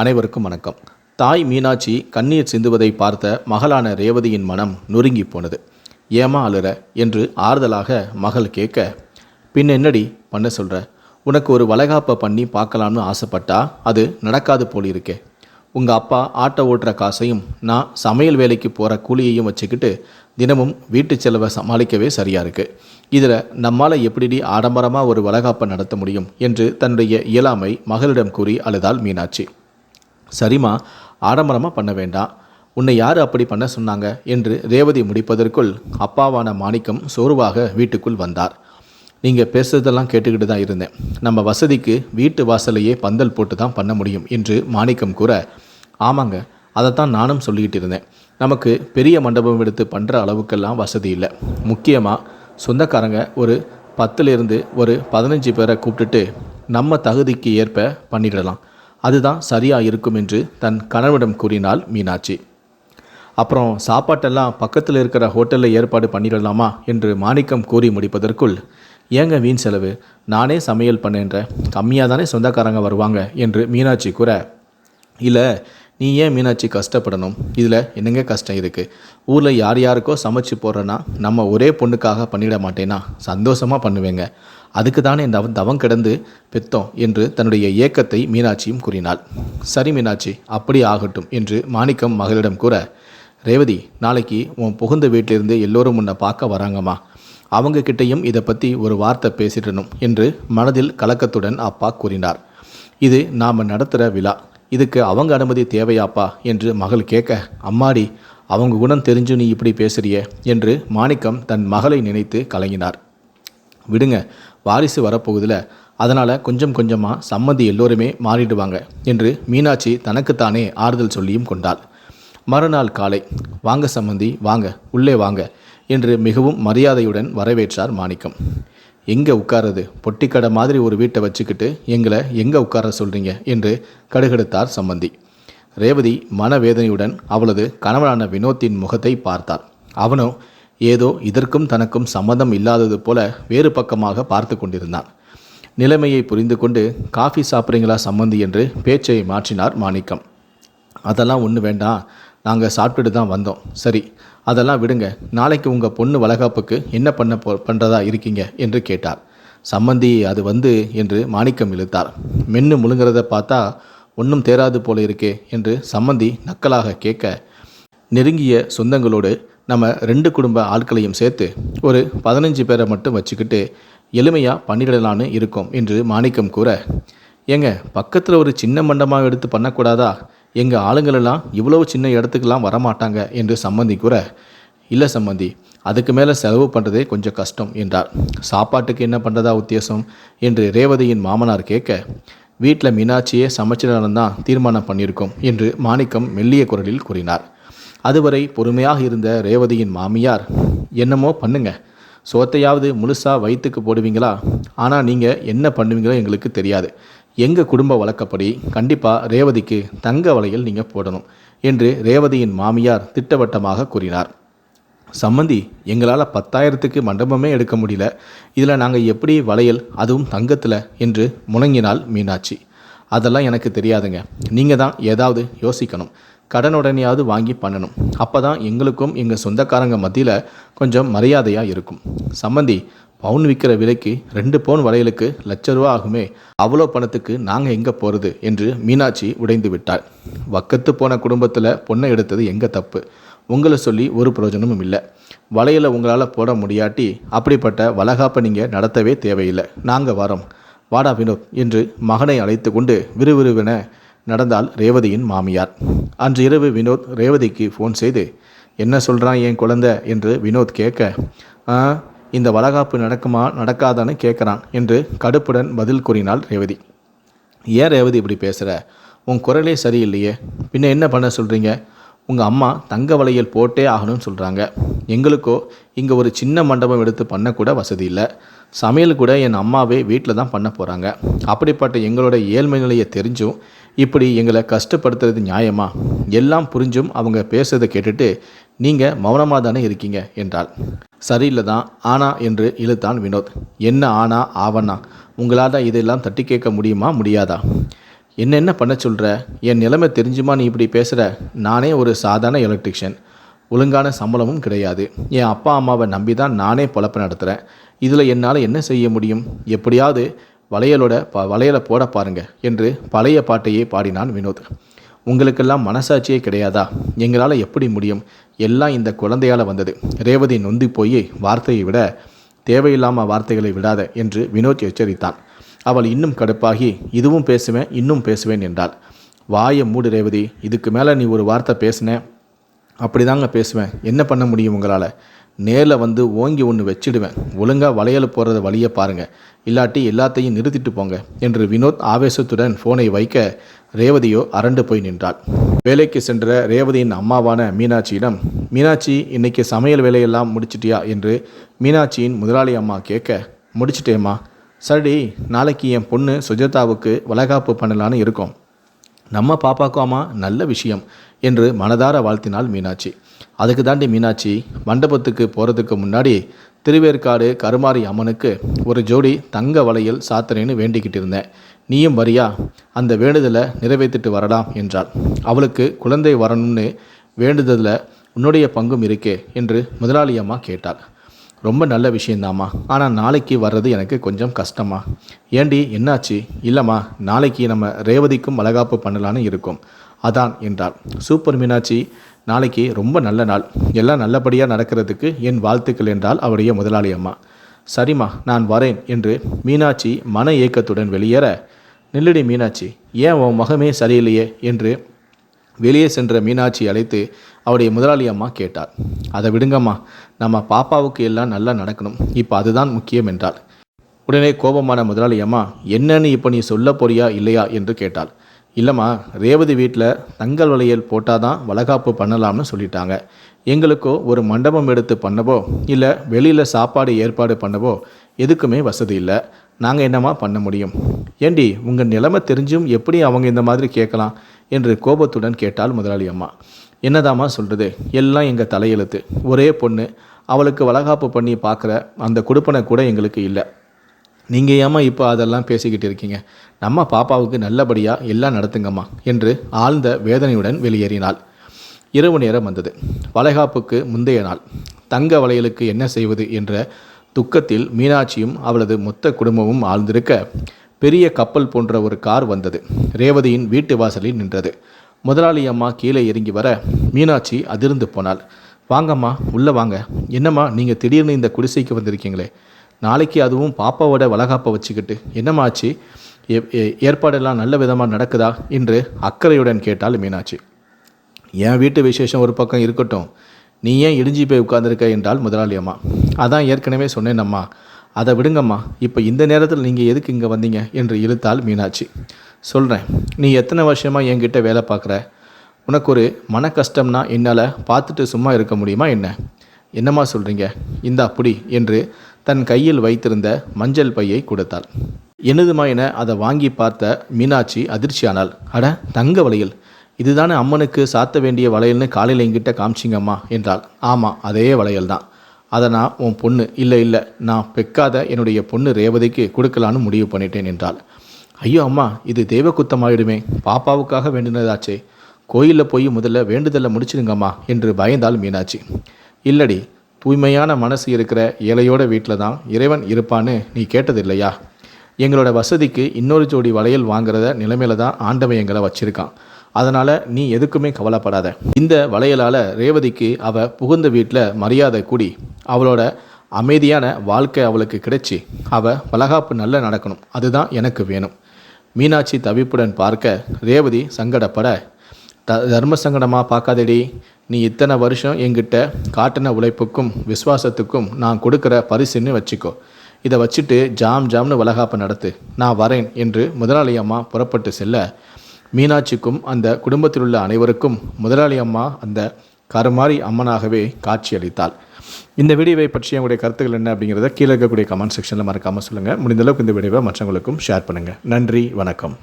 அனைவருக்கும் வணக்கம். தாய் மீனாட்சி கண்ணீர் சிந்துவதை பார்த்த மகளான ரேவதியின் மனம் நொறுங்கி போனது. ஏமா அழுற என்று ஆறுதலாக மகள் கேட்க பின் என்னடி பண்ண சொல்கிற உனக்கு ஒரு வளைகாப்பை பண்ணி பார்க்கலாம்னு ஆசைப்பட்டா அது நடக்காது போல் இருக்கே உங்கள் அப்பா ஆட்டோ ஓட்டுற காசையும் நான் சமையல் வேலைக்கு போகிற கூலியையும் வச்சுக்கிட்டு தினமும் வீட்டு செலவை சமாளிக்கவே சரியாக இருக்குது இதில் நம்மால் எப்படிடி ஆடம்பரமாக ஒரு வளகாப்பை நடத்த முடியும்? என்று தன்னுடைய இயலாமை மகளிடம் கூறி அழுதாள் மீனாட்சி. சரிம்மா ஆடம்பரமாக பண்ண வேண்டாம் உன்னை யார் அப்படி பண்ண சொன்னாங்க என்று ரேவதி முடிப்பதற்குள் அப்பாவான மாணிக்கம் சோர்வாக வீட்டுக்குள் வந்தார். நீங்கள் பேசுறதெல்லாம் கேட்டுக்கிட்டு தான் இருந்தேன். நம்ம வசதிக்கு வீட்டு வாசலையே பந்தல் போட்டு தான் பண்ண முடியும் என்று மாணிக்கம் கூற ஆமாங்க அதைத்தான் நானும் சொல்லிக்கிட்டு இருந்தேன். நமக்கு பெரிய மண்டபம் எடுத்து பண்ணுற அளவுக்கெல்லாம் வசதி இல்லை. முக்கியமாக சொந்தக்காரங்க ஒரு பத்துலேருந்து ஒரு பதினஞ்சு பேரை கூப்பிட்டுட்டு நம்ம தகுதிக்கு ஏற்ப பண்ணிடலாம். அதுதான் சரியாக இருக்கும் என்று தன் கணவனிடம் கூறினாள் மீனாட்சி. அப்புறம் சாப்பாட்டெல்லாம் பக்கத்தில் இருக்கிற ஹோட்டலில் ஏற்பாடு பண்ணிடலாமா என்று மாணிக்கம் கூறி முடிப்பதற்குள் ஏங்க வீண் செலவு நானே சமையல் பண்ணேன்ற கம்மியாக தானே சொந்தக்காரங்க வருவாங்க? என்று மீனாட்சி கூற இல்லை நீ ஏன் மீனாட்சி கஷ்டப்படணும்? இதில் என்னங்க கஷ்டம் இருக்குது ஊரில் யார் யாருக்கோ சமைச்சு போடுறேன்னா நம்ம ஒரே பொண்ணுக்காக பண்ணிட மாட்டேனா? சந்தோஷமாக பண்ணுவேங்க. அதுக்கு தானே தவம் தவம் கிடந்து பெத்தோம் என்று தன்னுடைய ஏக்கத்தை மீனாட்சியும் கூறினாள். சரி மீனாட்சி அப்படி ஆகட்டும் என்று மாணிக்கம் மகளிடம் கூற ரேவதி நாளைக்கு உன் புகுந்த வீட்டிலிருந்து எல்லோரும் உன்னை பார்க்க வராங்கம்மா. அவங்க கிட்டேயும் இதை பற்றி ஒரு வார்த்தை பேசிடணும் என்று மனதில் கலக்கத்துடன் அப்பா கூறினார். இது நாம் நடத்துகிற விழா. இதுக்கு அவங்க அனுமதி தேவையாப்பா என்று மகள் கேட்க அம்மாடி அவங்க குணம் தெரிஞ்சு நீ இப்படி பேசுறிய என்று மாணிக்கம் தன் மகளை நினைத்து கலங்கினார். விடுங்க வாரிசு வரப்போகுதுல அதனால் கொஞ்சம் கொஞ்சமாக சம்மந்தி எல்லோருமே மாறிடுவாங்க என்று மீனாட்சி தனக்குத்தானே ஆறுதல் சொல்லியும் கொண்டாள். மறுநாள் காலை வாங்க சம்மந்தி வாங்க உள்ளே வாங்க என்று மிகவும் மரியாதையுடன் வரவேற்றார் மாணிக்கம். எங்கே உட்காருது பொட்டிக்கடை மாதிரி ஒரு வீட்டை வச்சுக்கிட்டு எங்களை எங்கே உட்கார சொல்கிறீங்க என்று கடுகெடுத்தார் சம்மந்தி. ரேவதி மனவேதனையுடன் அவளது கணவனான வினோத்தின் முகத்தை பார்த்தார் அவனோ ஏதோ இதற்கும் தனக்கும் சம்மதம் இல்லாதது போல வேறு பக்கமாக பார்த்து கொண்டிருந்தான். நிலைமையை புரிந்து கொண்டு காஃபி சாப்பிட்றீங்களா சம்மந்தி என்று பேச்சை மாற்றினார் மாணிக்கம். அதெல்லாம் ஒன்று வேண்டாம். நாங்கள் சாப்பிட்டுட்டு தான் வந்தோம். சரி அதெல்லாம் விடுங்க. நாளைக்கு உங்கள் பொண்ணு வளகாப்புக்கு என்ன பண்ண போ பண்ணுறதா இருக்கீங்க? என்று கேட்டார். சம்மந்தி அது வந்து என்று மாணிக்கம் இழுத்தார். மென்று முழுங்கிறத பார்த்தா ஒன்றும் தேராது போல இருக்கே என்று சம்மந்தி நக்கலாக கேட்க நெருங்கிய சொந்தங்களோடு நம்ம ரெண்டு குடும்ப ஆட்களையும் சேர்த்து ஒரு பதினஞ்சு பேரை மட்டும் வச்சுக்கிட்டு எளிமையாக பண்ணிடலான்னு இருக்கோம் என்று மாணிக்கம் கூற ஏங்க பக்கத்தில் ஒரு சின்ன மண்டபமாக எடுத்து பண்ணக்கூடாதா? எங்கள் ஆளுங்களெல்லாம் இவ்வளவு சின்ன இடத்துக்கெல்லாம் வரமாட்டாங்க என்று சம்மந்தி கூற இல்லை சம்மந்தி அதுக்கு மேலே செலவு பண்ணுறதே கொஞ்சம் கஷ்டம் என்றார். சாப்பாட்டுக்கு என்ன பண்ணுறதா உத்தேசம்? என்று ரேவதியின் மாமனார் கேட்க வீட்டில் மீனாட்சியே சமைச்சிடலாம் தான் தீர்மானம் பண்ணியிருக்கோம் என்று மாணிக்கம் மெல்லிய குரலில் கூறினார். அதுவரை பொறுமையாக இருந்த ரேவதியின் மாமியார் என்னமோ பண்ணுங்க. சோத்தையாவது முழுசாக வயிற்றுக்கு போடுவீங்களா? ஆனால் நீங்கள் என்ன பண்ணுவீங்களோ எங்களுக்கு தெரியாது. எங்கள் குடும்ப வழக்கப்படி கண்டிப்பாக ரேவதிக்கு தங்க வளையல் நீங்கள் போடணும் என்று ரேவதியின் மாமியார் திட்டவட்டமாக கூறினார். சம்மந்தி எங்களால் பத்தாயிரத்துக்கு மண்டபமே எடுக்க முடியல. இதில் நாங்கள் எப்படி வளையல் அதுவும் தங்கத்தில்? என்று முணங்கினாள் மீனாட்சி. அதெல்லாம் எனக்கு தெரியாதுங்க. நீங்கள் தான் ஏதாவது யோசிக்கணும். கடனுடனையாவது வாங்கி பண்ணணும். அப்போ தான் எங்களுக்கும் எங்கள் சொந்தக்காரங்க மத்தியில் கொஞ்சம் மரியாதையாக இருக்கும். சம்மந்தி பவுன் விற்கிற விலைக்கு ரெண்டு பவுன் வளையலுக்கு லட்ச ரூபா ஆகுமே? அவ்வளோ பணத்துக்கு நாங்கள் எங்கே போகிறது என்று மீனாட்சி உடைந்து விட்டாள். வக்கத்து போன குடும்பத்தில் பொண்ணை எடுத்தது எங்கள் தப்பு? உங்களை சொல்லி ஒரு பிரயோஜனமும் இல்லை. வலையில் உங்களால் போட முடியாட்டி அப்படிப்பட்ட வளகாப்பை நீங்கள் நடத்தவே தேவையில்லை. நாங்கள் வரோம். வாடா வினோத் என்று மகனை அழைத்து கொண்டு விறுவிறுவென நடந்தால் ரேவதியின் மாமியார். அன்று இரவு வினோத் ரேவதிக்கு ஃபோன் செய்து என்ன சொல்கிறான் என் குழந்தை? என்று வினோத் கேட்க இந்த வளகாப்பு நடக்குமா? நடக்காதான்னு கேட்குறான் என்று கடுப்புடன் பதில் கூறினாள் ரேவதி. ஏன் ரேவதி இப்படி பேசுகிற உன் குரலே சரியில்லையே. பின்ன என்ன பண்ண சொல்கிறீங்க உங்கள் அம்மா தங்க வளையல் போட்டே ஆகணும்னு சொல்கிறாங்க எங்களுக்கோ இங்கே ஒரு சின்ன மண்டபம் எடுத்து பண்ணக்கூட வசதி இல்லை. சமையல் கூட என் அம்மாவே வீட்டில் தான் பண்ண போகிறாங்க அப்படிப்பட்ட எங்களோட ஏழ்மை நிலையை தெரிஞ்சும் இப்படி எங்களை கஷ்டப்படுத்துறது நியாயமா? எல்லாம் புரிஞ்சும் அவங்க பேசுறதை கேட்டுட்டு நீங்கள் மௌனமாக தானே இருக்கீங்க? என்றாள். சரியில்லை தான் ஆனா என்று இழுத்தான் வினோத். என்ன ஆனா ஆவனா உங்களால் இதெல்லாம் தட்டி கேட்க முடியுமா முடியாதா? என்ன என்ன பண்ண சொல்கிற என் நிலைமை தெரிஞ்சுமா நீ இப்படி பேசுகிற நானே ஒரு சாதாரண எலக்ட்ரிஷியன். ஒழுங்கான சம்பளமும் கிடையாது. என் அப்பா அம்மாவை நம்பி தான் நானே பொழப்பு நடத்துகிறேன் இதில் என்னால் என்ன செய்ய முடியும்? எப்படியாவது வளையலோட ப வளையலை போட பாருங்க என்று பழைய பாட்டையே பாடினான் வினோத். உங்களுக்கெல்லாம் மனசாட்சியே கிடையாதா? எங்களால் எப்படி முடியும்? எல்லாம் இந்த குழந்தையால் வந்தது. ரேவதி நொந்தி போய் வார்த்தையை விட தேவையில்லாமல் வார்த்தைகளை விடாத என்று வினோத் எச்சரித்தான். அவள் இன்னும் கடுப்பாகி இதுவும் பேசுவேன் இன்னும் பேசுவேன் என்றாள். வாயை மூடு ரேவதி இதுக்கு மேலே நீ ஒரு வார்த்தை பேசின அப்படி தாங்க பேசுவேன். என்ன பண்ண முடியும் உங்களால்? நேரில் வந்து ஓங்கி ஒன்று வச்சிடுவேன். ஒழுங்காக வளையல் போகிறத வழியை பாருங்கள் இல்லாட்டி எல்லாத்தையும் நிறுத்திட்டு போங்க என்று வினோத் ஆவேசத்துடன் ஃபோனை வைக்க ரேவதியோ அரண்டு போய் நின்றாள். வேலைக்கு சென்ற ரேவதியின் அம்மாவான மீனாட்சியிடம் மீனாட்சி இன்னைக்கு சமையல் வேலையெல்லாம் முடிச்சிட்டியா? என்று மீனாட்சியின் முதலாளி அம்மா கேட்க முடிச்சிட்டேம்மா. சரி நாளைக்கு என் பொண்ணு சுஜாதாவுக்கு வளகாப்பு பண்ணலான்னு இருக்கோம். நம்ம பாப்பாக்குமா நல்ல விஷயம் என்று மனதார வாழ்த்தினாள் மீனாட்சி. அதுக்கு தாண்டி மீனாட்சி மண்டபத்துக்கு போகிறதுக்கு முன்னாடி திருவேற்காடு கருமாரி அம்மனுக்கு ஒரு ஜோடி தங்க வளையல் சாத்திரேன்னு வேண்டிக்கிட்டு இருந்தேன். நீயும் வரியா? அந்த வேண்டுதலை நிறைவேற்றிட்டு வரலாம் என்றாள். அவளுக்கு குழந்தை வரணும்னு வேண்டுதலில் உன்னுடைய பங்கும் இருக்கே என்று முதலாளி அம்மா கேட்டாள். ரொம்ப நல்ல விஷயந்தாம்மா. ஆனால் நாளைக்கு வர்றது எனக்கு கொஞ்சம் கஷ்டமா ஏண்டி என்னாச்சு? இல்லைம்மா நாளைக்கு நம்ம ரேவதிக்கும் வளகாப்பு பண்ணலான்னு இருக்கோம். அதான் என்றாள். சூப்பர் மீனாட்சி நாளைக்கு ரொம்ப நல்ல நாள். எல்லாம் நல்லபடியாக நடக்கிறதுக்கு என் வாழ்த்துக்கள் என்றால் அவருடைய முதலாளி அம்மா. சரிம்மா நான் வரேன் என்று மீனாட்சி மன ஏக்கத்துடன் வெளியேற நில்லடி மீனாட்சி ஏன் உன் முகமே சரியில்லையே? என்று வெளியே சென்ற மீனாட்சி அழைத்து அவருடைய முதலாளி அம்மா கேட்டார் அதை விடுங்கம்மா நம்ம பாப்பாவுக்கு எல்லாம் நல்லா நடக்கணும். இப்போ அதுதான் முக்கியம் என்றாள். உடனே கோபமான முதலாளி அம்மா என்னன்னு இப்போ நீ சொல்ல போறியா இல்லையா? என்று கேட்டாள். இல்லைம்மா ரேவதி வீட்டில் தங்கல் வளையல் போட்டால் தான் வளகாப்பு பண்ணலாம்னு சொல்லிட்டாங்க. எங்களுக்கோ ஒரு மண்டபம் எடுத்து பண்ணவோ இல்லை வெளியில் சாப்பாடு ஏற்பாடு பண்ணவோ எதுக்குமே வசதி இல்லை. நாங்கள் என்னம்மா பண்ண முடியும்? ஏண்டி உங்கள் நிலைமை தெரிஞ்சும் எப்படி அவங்க இந்த மாதிரி கேட்கலாம்? என்று கோபத்துடன் கேட்டால் முதலாளி அம்மா. என்னதாம்மா சொல்கிறது எல்லாம் எங்கள் தலையெழுத்து. ஒரே பொண்ணு. அவளுக்கு வளகாப்பு பண்ணி பார்க்குற அந்த கொடுப்பனை கூட எங்களுக்கு இல்லை. நீங்கள் ஏமா இப்போ அதெல்லாம் பேசிக்கிட்டு இருக்கீங்க? நம்ம பாப்பாவுக்கு நல்லபடியாக எல்லாம் நடத்துங்கம்மா என்று ஆழ்ந்த வேதனையுடன் வெளியேறினாள். இரவு நேரம் வந்தது. வளைகாப்புக்கு முந்தைய நாள். தங்க வளையலுக்கு என்ன செய்வது என்ற துக்கத்தில் மீனாட்சியும் அவளது மொத்த குடும்பமும் ஆழ்ந்திருக்க பெரிய கப்பல் போன்ற ஒரு கார் வந்தது. ரேவதியின் வீட்டு வாசலில் நின்றது. முதலாளி அம்மா கீழே இறங்கி வர மீனாட்சி அதிர்ந்து போனாள். வாங்கம்மா உள்ளே வாங்க. என்னம்மா நீங்கள் திடீர்னு இந்த குடிசைக்கு வந்திருக்கீங்களே? நாளைக்கு அதுவும் பாப்பாவோட வளகாப்பை வச்சுக்கிட்டு என்னம்மா ஆச்சு ஏற்பாடெல்லாம் நல்ல விதமாக நடக்குதா? என்று அக்கறையுடன் கேட்டால் மீனாட்சி. என் வீட்டு விசேஷம் ஒரு பக்கம் இருக்கட்டும். நீ ஏன் இடிஞ்சி போய் உட்காந்துருக்க என்றால் முதலாளி அம்மா. அதான் ஏற்கனவே சொன்னேனம்மா. அதை விடுங்கம்மா. இப்போ இந்த நேரத்தில் நீங்கள் எதுக்கு இங்கே வந்தீங்க? என்று இழுத்தால் மீனாட்சி. சொல்கிறேன் நீ எத்தனை வருஷமாக என்கிட்ட வேலை பார்க்குற? உனக்கு ஒரு மன கஷ்டம்னா என்னால் பார்த்துட்டு சும்மா இருக்க முடியுமா என்ன? என்னம்மா சொல்கிறீங்க இந்த அப்படி என்று தன் கையில் வைத்திருந்த மஞ்சள் பையை கொடுத்தாள். எனதுமா என அதை வாங்கி பார்த்த மீனாட்சி அதிர்ச்சியானாள். அட தங்க வளையல். இதுதானே அம்மனுக்கு சாத்த வேண்டிய வளையல்னு காலையில் என்கிட்ட காமிச்சிங்கம்மா என்றாள். ஆமாம் அதே வளையல் தான் அதை நான் உன் பொண்ணு இல்லை இல்லை நான் பெக்காத என்னுடைய பொண்ணு ரேவதிக்கு கொடுக்கலான்னு முடிவு பண்ணிட்டேன் என்றாள். ஐயோ அம்மா இது தெய்வ குத்தமாயிடுமே பாப்பாவுக்காக வேண்டினதாச்சே. கோயிலில் போய் முதல்ல வேண்டுதலை முடிச்சிடுங்கம்மா என்று பயந்தாள் மீனாட்சி. இல்லடி தூய்மையான மனசு இருக்கிற ஏழையோட வீட்டில் தான் இறைவன் இருப்பான்னு நீ கேட்டது இல்லையா எங்களோட வசதிக்கு இன்னொரு ஜோடி வளையல் வாங்குறத நிலைமையில தான் ஆண்டவன் எங்களை வச்சிருக்கான். அதனால் நீ எதுக்குமே கவலைப்படாத. இந்த வளையலால் ரேவதிக்கு அவள் புகுந்த வீட்டில் மரியாதை கூடி அவளோட அமைதியான வாழ்க்கை அவளுக்கு கிடைச்சி அவள் வளகாப்பு நல்லா நடக்கணும். அதுதான் எனக்கு வேணும். மீனாட்சி தவிப்புடன் பார்க்க ரேவதி சங்கடப்பட த தர்ம சங்கடமாக பார்க்காதடி. நீ இத்தனை வருஷம் எங்கிட்ட காட்டின உழைப்புக்கும் விசுவாசத்துக்கும் நான் கொடுக்குற பரிசுன்னு வச்சுக்கோ. இதை வச்சுட்டு ஜாம் ஜாம்னு வளகாப்பு நடத்து. நான் வரேன் என்று முதலாளி அம்மா புறப்பட்டு செல்ல. மீனாட்சிக்கும் அந்த குடும்பத்தில் உள்ள அனைவருக்கும் முதலாளி அம்மா அந்த கருமாரி அம்மனாகவே காட்சியளித்தாள் இந்த வீடியோவை பற்றி உங்களுடைய கருத்துக்கள் என்ன அப்படிங்கிறத கீழே இருக்கக்கூடிய கமெண்ட் செக்ஷனில் மறக்காமல் சொல்லுங்கள் முடிந்தளவுக்கு இந்த வீடியோவை மற்றவங்களுக்கும் ஷேர் பண்ணுங்கள் நன்றி வணக்கம்.